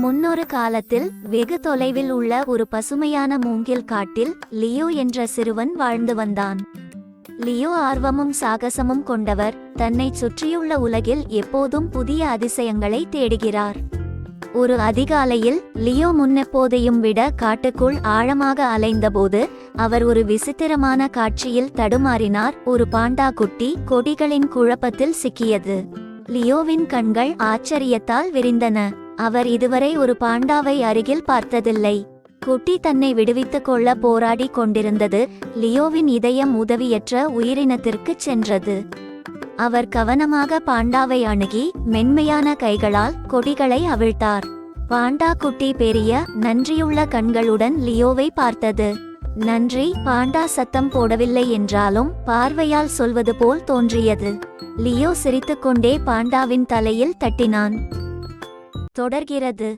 முன்னொரு காலத்தில் வெகு தொலைவில் உள்ள ஒரு பசுமையான மூங்கில் காட்டில் லியோ என்ற சிறுவன் வாழ்ந்து வந்தான். லியோ ஆர்வமும் சாகசமும் கொண்டவர் தன்னைச் சுற்றியுள்ள உலகில் எப்போதும் புதிய அதிசயங்களை தேடுகிறார். ஒரு அதிகாலையில் லியோ முன்னெப்போதையும் விட காட்டுக்குள் ஆழமாக அலைந்தபோது அவர் ஒரு விசித்திரமான காட்சியில் தடுமாறினார். ஒரு பாண்டா குட்டி கொடிகளின் குழப்பத்தில் சிக்கியது. லியோவின் கண்கள் ஆச்சரியத்தால் விரிந்தன. அவர் இதுவரை ஒரு பாண்டாவை அருகில் பார்த்ததில்லை. குட்டி தன்னை விடுவித்துக் கொள்ள போராடி கொண்டிருந்தது லியோவின் இதயம் உதவியற்ற உயிரினத்திற்குச் சென்றது. அவர் கவனமாக பாண்டாவை அணுகி மென்மையான கைகளால் கொடிகளை அவிழ்த்தார். பாண்டா குட்டி பெரிய நன்றியுள்ள கண்களுடன் லியோவை பார்த்தது. நன்றி பாண்டா சத்தம் போடவில்லை என்றாலும் பார்வையால் சொல்வது போல் தோன்றியது. லியோ சிரித்துக்கொண்டே பாண்டாவின் தலையில் தட்டினான். தொடர்கிறது.